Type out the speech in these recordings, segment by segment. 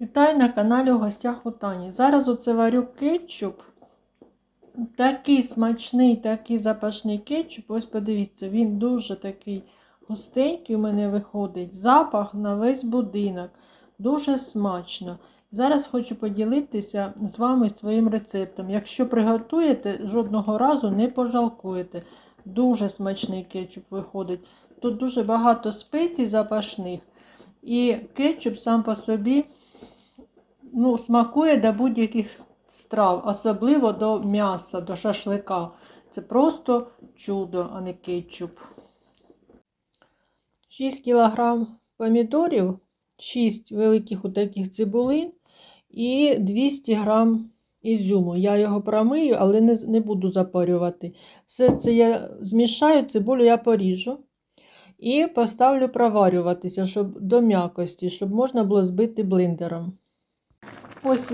Вітаю на каналі у гостях у Тані. Зараз оце варю кетчуп. Такий смачний, такий запашний кетчуп. Ось подивіться, він дуже такий густенький у мене виходить. Запах на весь будинок. Дуже смачно. Зараз хочу поділитися з вами своїм рецептом. Якщо приготуєте, жодного разу не пожалкуєте. Дуже смачний кетчуп виходить. Тут дуже багато спецій запашних. І кетчуп сам по собі ну, смакує до будь-яких страв, особливо до м'яса, до шашлика. Це просто чудо, а не кетчуп. 6 кг помідорів, 6 великих таких цибулин і 200 г ізюму. Я його промию, але не, не буду запарювати. Все це я змішаю, цибулю я поріжу. І поставлю проварюватися, щоб до м'якості, щоб можна було збити блендером. Ось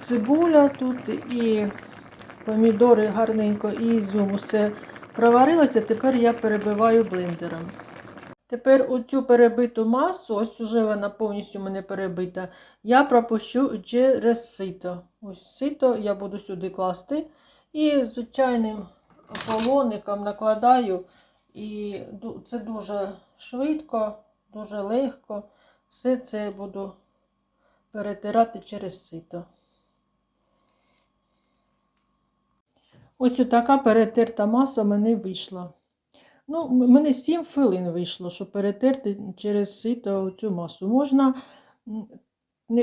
цибуля тут і помідори гарненько, і ізюм усе проварилося. Тепер я перебиваю блендером. Тепер оцю перебиту масу, ось уже вона повністю мене перебита, я пропущу через сито. Ось сито я буду сюди класти. І звичайним полоником накладаю. І це дуже швидко, дуже легко. Все це буду перетирати через сито. Ось така перетерта маса мене вийшла. Ну, мене 7 хвилин вийшло, щоб перетерти через сито цю масу. Можна,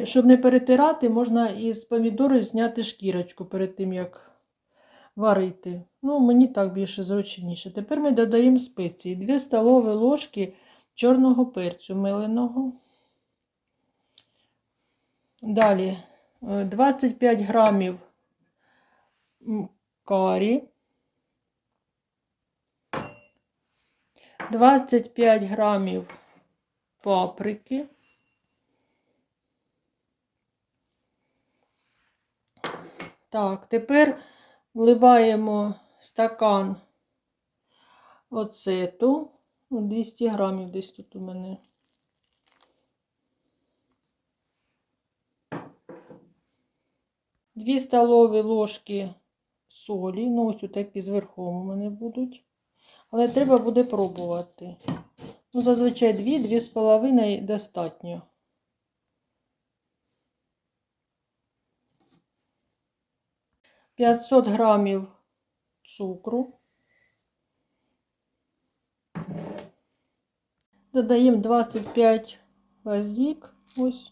щоб не перетирати, можна із помідору зняти шкірочку перед тим, як варити. Ну, мені так більше зручніше. Тепер ми додаємо спеції. 2 столові ложки чорного перцю меленого. Далі. 25 грамів карі, 25 грамів паприки, так, тепер вливаємо стакан оцету, 200 грамів десь тут у мене. Дві столові ложки солі, ну ось такі зверху у мене будуть. Але треба буде пробувати. Ну, зазвичай дві, дві з половиною достатньо. П'ятсот грамів цукру. Додаємо 25 гвоздик, ось.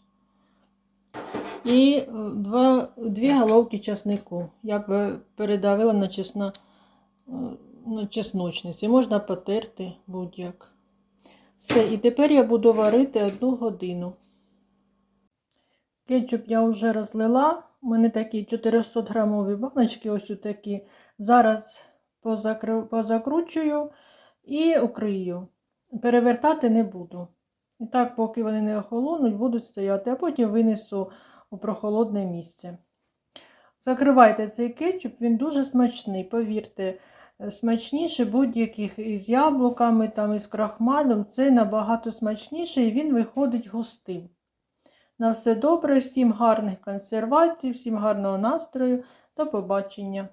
І два, дві головки часнику. Я б передавила на чесна, на чесночниці. Можна потерти будь-як. Все, і тепер я буду варити одну годину. Кетчуп я вже розлила. У мене такі 400 грамові баночки, ось такі. Зараз позакру... позакручую і укрию. Перевертати не буду. І так, поки вони не охолонуть, будуть стояти, а потім винесу у прохолодне місце. Закривайте цей кетчуп, він дуже смачний, повірте, смачніше будь-яких із яблуками, там, із крахмалем. Це набагато смачніше і він виходить густим. На все добре, всім гарних консервацій, всім гарного настрою. До побачення!